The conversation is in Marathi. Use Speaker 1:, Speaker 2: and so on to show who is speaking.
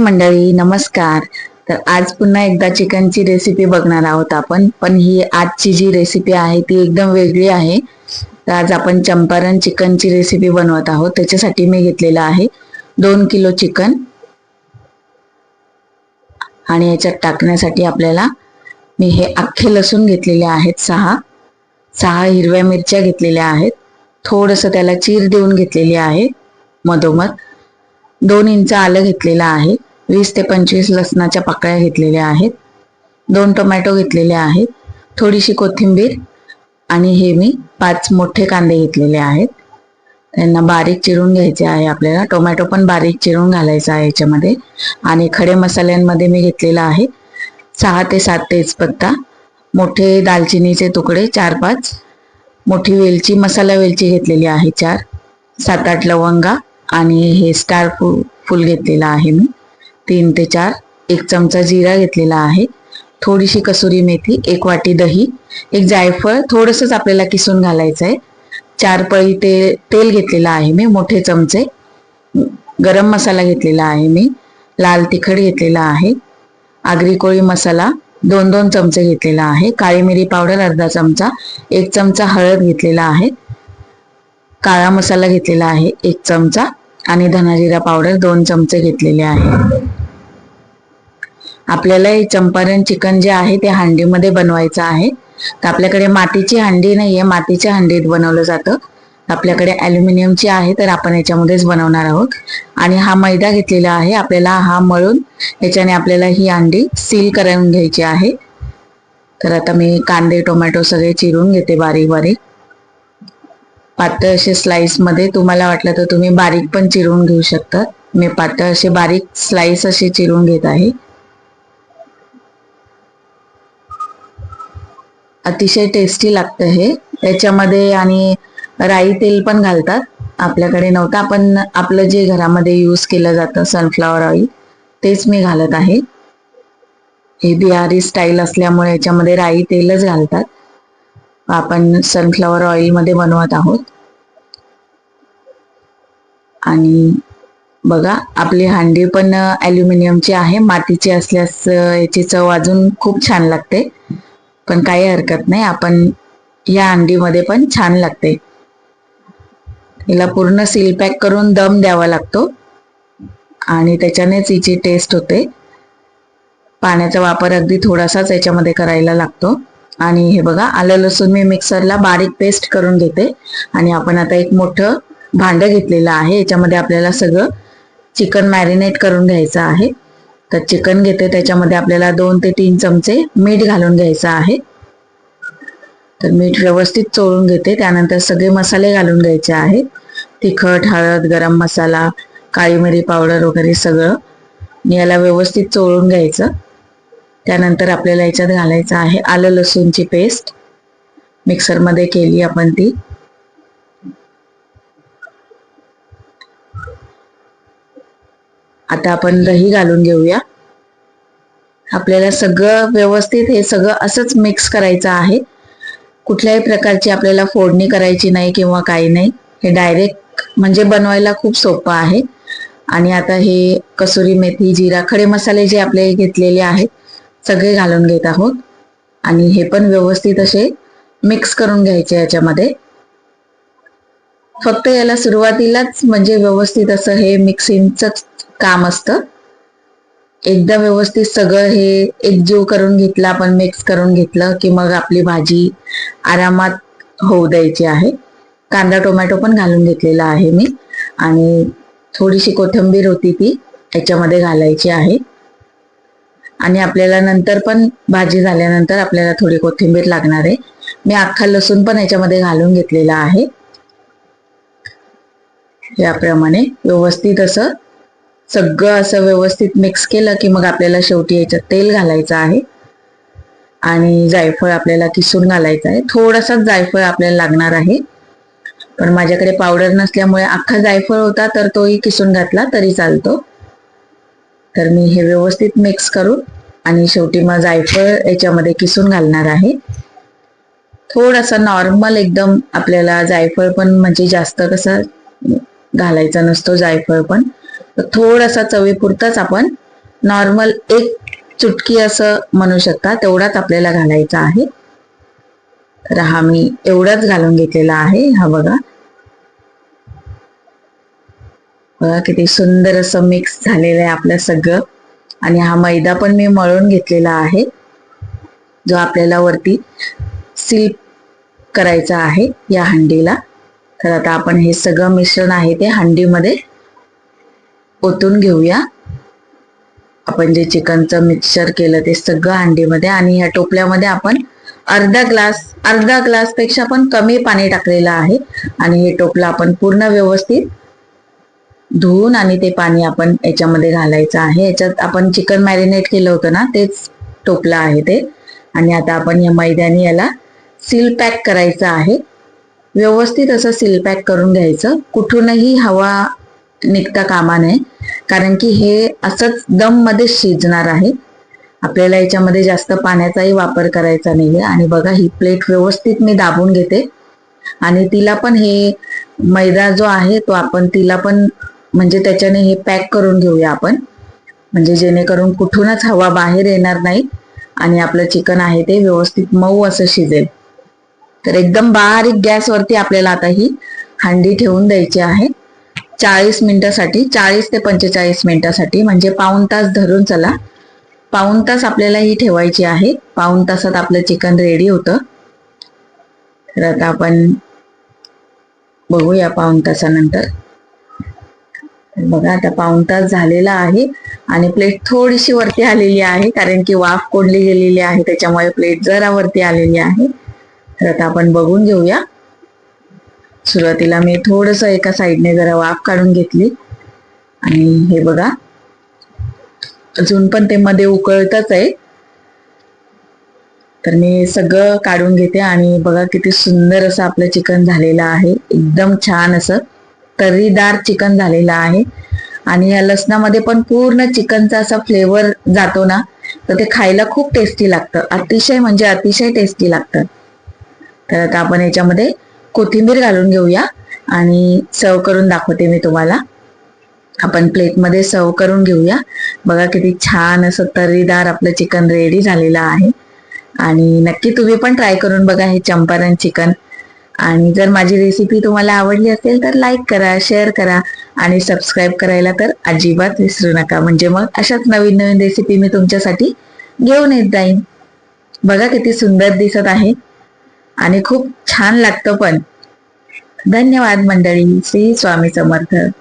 Speaker 1: मंडळी नमस्कार. तर आज पुन्हा एकदा चिकनची रेसिपी बघणार आहोत आपण. पण ही आजची जी रेसिपी आहे ती एकदम वेगळी आहे. तर आज आपण चंपारण चिकनची रेसिपी बनवत आहोत. त्याच्यासाठी मी घेतलेलं आहे दोन किलो चिकन. आणि याच्यात टाकण्यासाठी आपल्याला मी हे अख्खे लसूण घेतलेले आहेत सहा. सहा हिरव्या मिरच्या घेतलेल्या आहेत. थोडंसं त्याला चीर देऊन घेतलेली आहे मधोमध. दोन इंच आलं घेतलेलं आहे. वीस ते पंचवीस लसणाच्या पाकळ्या घेतलेल्या आहेत. दोन टोमॅटो घेतलेले आहेत. थोडीशी कोथिंबीर आणि हे मी पाच मोठे कांदे घेतलेले आहेत. त्यांना बारीक चिरून घ्यायचे आहे आपल्याला. टोमॅटो पण बारीक चिरून घालायचा आहे याच्यामध्ये. आणि खडे मसाल्यांमध्ये मी घेतलेला आहे. सहा ते सात तेजपत्ता मोठे दालचिनीचे तुकडे चार पाच. मोठी वेलची मसाला वेलची घेतलेली आहे चार. सात आठ लवंगा आणि हे स्टार फू फुल घेतलेला आहे मी. तीन ते चार एक चमचा जिरा घेतलेला आहे. थोडीशी कसुरी मेथी एक वाटी दही एक जायफळ थोडंसंच आपल्याला किसून घालायचं आहे चार पळी ते तेल घेतलेलं आहे मी मोठे चमचे. गरम मसाला घेतलेला आहे मी लाल तिखट घेतलेला आहे. आगरी कोळी मसाला दोन दोन चमचे घेतलेला आहे. काळी मिरी पावडर अर्धा चमचा एक चमचा हळद घेतलेला आहे. काळा मसाला घेतलेला आहे एक चमचा. आणि धनाजिरा पावडर दोन चमचे घेतलेले आहे. आपल्याला हे चंपारण चिकन जे आहे ते हांडीमध्ये बनवायचं आहे. तर आपल्याकडे मातीची हांडी नाही आहे मातीच्या हांडीत बनवलं जातं. आपल्याकडे ॲल्युमिनियमची आहे तर आपण याच्यामध्येच बनवणार आहोत. आणि हा मैदा घेतलेला आहे आपल्याला हा मळून याच्याने आपल्याला ही अंडी सील करून घ्यायची आहे. तर आता मी कांदे टोमॅटो सगळे चिरून घेते बारीक बारीक. पातळ असे स्लाईसमध्ये तुम्हाला वाटलं तर तुम्ही बारीक पण चिरून घेऊ शकता. मी पातळ असे बारीक स्लाईस असे चिरून घेत आहे. अतिशय टेस्टी लागतं हे. याच्यामध्ये आणि राई तेल पण घालतात. आपल्याकडे नव्हतं. आपण आपलं जे घरामध्ये यूज केलं जातं सनफ्लावर ऑइल तेच मी घालत आहे. हे बिहारी स्टाईल असल्यामुळे याच्यामध्ये राई तेलच घालतात. आपण सनफ्लॉवर ऑइलमध्ये बनवत आहोत. आणि बघा आपली हांडी पण अल्युमिनियमची आहे. मातीची असल्यास याची चव अजून खूप छान लागते. पण काही हरकत नाही. आपण या अंडीमध्ये पण छान लागते. हिला पूर्ण सील पॅक करून दम द्यावा लागतो. आणि त्याच्यानेच हिची टेस्ट होते. पाण्याचा वापर अगदी थोडासाच याच्यामध्ये करायला लागतो. आणि हे बघा आलं लसूण मी मिक्सरला बारीक पेस्ट करून घेते. आणि आपण आता एक मोठं भांडं घेतलेलं आहे. याच्यामध्ये आपल्याला सगळं चिकन मॅरिनेट करून घ्यायचं आहे. तर चिकन घेते. त्याच्यामध्ये आपल्याला दोन ते तीन चमचे मीठ घालून घ्यायचं आहे. तर मीठ व्यवस्थित चोळून घेते. त्यानंतर सगळे मसाले घालून घ्यायचे आहेत. तिखट हळद गरम मसाला काळी मिरी पावडर वगैरे सगळं याला व्यवस्थित चोळून घ्यायचं. त्यानंतर आपल्याला याच्यात घालायचं आहे आलं लसूणची पेस्ट मिक्सरमध्ये केली आपण ती. आता आपण दही घालून घेऊया. आपल्याला सगळं व्यवस्थित हे सगळं असंच मिक्स करायचं आहे. कुठल्याही प्रकारची आपल्याला फोडणी करायची नाही किंवा काही नाही. हे डायरेक्ट म्हणजे बनवायला खूप सोपं आहे. आणि आता हे कसुरी मेथी जिरा खडे मसाले जे आपले घेतलेले आहेत सगळे घालून घेत आहोत. आणि हे पण व्यवस्थित असे मिक्स करून घ्यायचे याच्यामध्ये. फक्त याला सुरुवातीलाच म्हणजे व्यवस्थित असं हे मिक्सिंगच काम असतं. एकदा व्यवस्थित सगळं हे एकजीव करून घेतलं आपण मिक्स करून घेतलं की मग आपली भाजी आरामात होऊ द्यायची आहे. कांदा टोमॅटो पण घालून घेतलेला आहे मी आणि थोडीशी कोथिंबीर होती ती याच्यामध्ये घालायची आहे. आणि आपल्याला नंतर पण भाजी झाल्यानंतर आपल्याला थोडी कोथिंबीर लागणार आहे. मी अख्खा लसूण पण याच्यामध्ये घालून घेतलेला आहे. याप्रमाणे व्यवस्थित असं सगळं असं व्यवस्थित मिक्स केलं की मग आपल्याला शेवटी याच्यात तेल घालायचं आहे. आणि जायफळ आपल्याला किसून घालायचं आहे. थोडासाच जायफळ आपल्याला लागणार आहे. पण माझ्याकडे पावडर नसल्यामुळे अख्खा जायफळ होता तर तोही किसून घातला तरी चालतो. तर मी हे व्यवस्थित मिक्स करून आणि शेवटी मग जायफळ याच्यामध्ये किसून घालणार आहे. थोडासा नॉर्मल एकदम आपल्याला जायफळ पण म्हणजे जास्त कसं घालायचा नसतो जायफळ पण. थोडासा चवीपुरताच आपण नॉर्मल एक चुटकी असं म्हणू शकता तेवढाच आपल्याला घालायचा आहे. तर हा मी एवढाच घालून घेतलेला आहे हा बघा. बघा किती सुंदर असं मिक्स झालेलं आहे आपलं सगळं. आणि हा मैदा पण मी मळून घेतलेला आहे जो आपल्याला वरती सील करायचा आहे या हंडीला. तर आता आपण हे सगळं मिश्रण आहे ते हंडीमध्ये ओतून घेऊया. आपण जे चिकनचं मिक्सर केलं ते सगळं हंडीमध्ये आणि ह्या टोपल्यामध्ये आपण अर्धा ग्लास अर्धा ग्लासपेक्षा पण कमी पाणी टाकलेलं आहे. आणि हे टोपलं आपण पूर्ण व्यवस्थित धुवून आणि ते पाणी आपण याच्यामध्ये घालायचं आहे. याच्यात आपण चिकन मॅरिनेट केलं होतं ना तेच टोपलं आहे ते. आणि आता आपण या मैद्याने याला सील पॅक करायचं आहे. व्यवस्थित असं सील पॅक करून घ्यायचं. कुठूनही हवा निघता कामा नये. कारण की हे असंच दममध्ये शिजणार आहे. आपल्याला याच्यामध्ये जास्त पाण्याचाही वापर करायचा नाहीये. आणि बघा ही प्लेट व्यवस्थित मी दाबून घेते. आणि तिला पण हे मैदा जो आहे तो आपण तिला पण म्हणजे त्याच्याने हे पॅक करून घेऊया आपण. म्हणजे जेणेकरून कुठूनच हवा बाहेर येणार नाही. आणि आपलं चिकन आहे ते व्यवस्थित मऊ असं शिजेल. तर एकदम बारीक गॅसवरती आपल्याला आता ही हंडी ठेवून द्यायची आहे. चाळीस मिनिटासाठी चाळीस ते पंचेचाळीस मिनिटासाठी म्हणजे पाऊन तास धरून चला. पाऊन तास आपल्याला ही ठेवायची आहे. पाऊन तासात आपलं चिकन रेडी होतं. तर आता आपण बघूया पाऊन तासानंतर. बघा आता पाऊन तास झालेला आहे आणि प्लेट थोडीशी वरती आलेली आहे कारण की वाफ कोंडली गेलेली आहे त्याच्यामुळे प्लेट जरा वरती आलेली आहे. तर आता आपण बघून घेऊया. सुरुवातीला मी थोडस एका साईडने जरा वाफ काढून घेतली. आणि हे बघा. अजून पण ते मध्ये उकळतच आहे. तर मी सगळं काढून घेते आणि बघा किती सुंदर असं आपलं चिकन झालेलं आहे. एकदम छान असं तर्रीदार चिकन झालेलं आहे. आणि या लसणामध्ये पण पूर्ण चिकनचा असा फ्लेवर जातो ना तर ते खायला खूप टेस्टी लागतं. अतिशय म्हणजे अतिशय टेस्टी लागतं. तर आता आपण याच्यामध्ये कोथिंबीर घालून घेऊया आणि सर्व करून दाखवते मी तुम्हाला. आपण प्लेटमध्ये सर्व करून घेऊया. बघा किती छान असं तर्रीदार आपलं चिकन रेडी झालेलं आहे. आणि नक्की तुम्ही पण ट्राय करून बघा हे चंपारण चिकन. आणि जर माझी रेसिपी तुम्हाला आवडली असेल तर लाईक करा शेअर करा आणि सबस्क्राईब करायला तर अजिबात विसरू नका. म्हणजे मग अशाच नवीन नवीन रेसिपी मी तुमच्यासाठी घेऊन येत जाईन. बघा किती सुंदर दिसत आहे. आणि खूप छान लागतं पण. धन्यवाद मंडळी. श्री स्वामी समर्थ.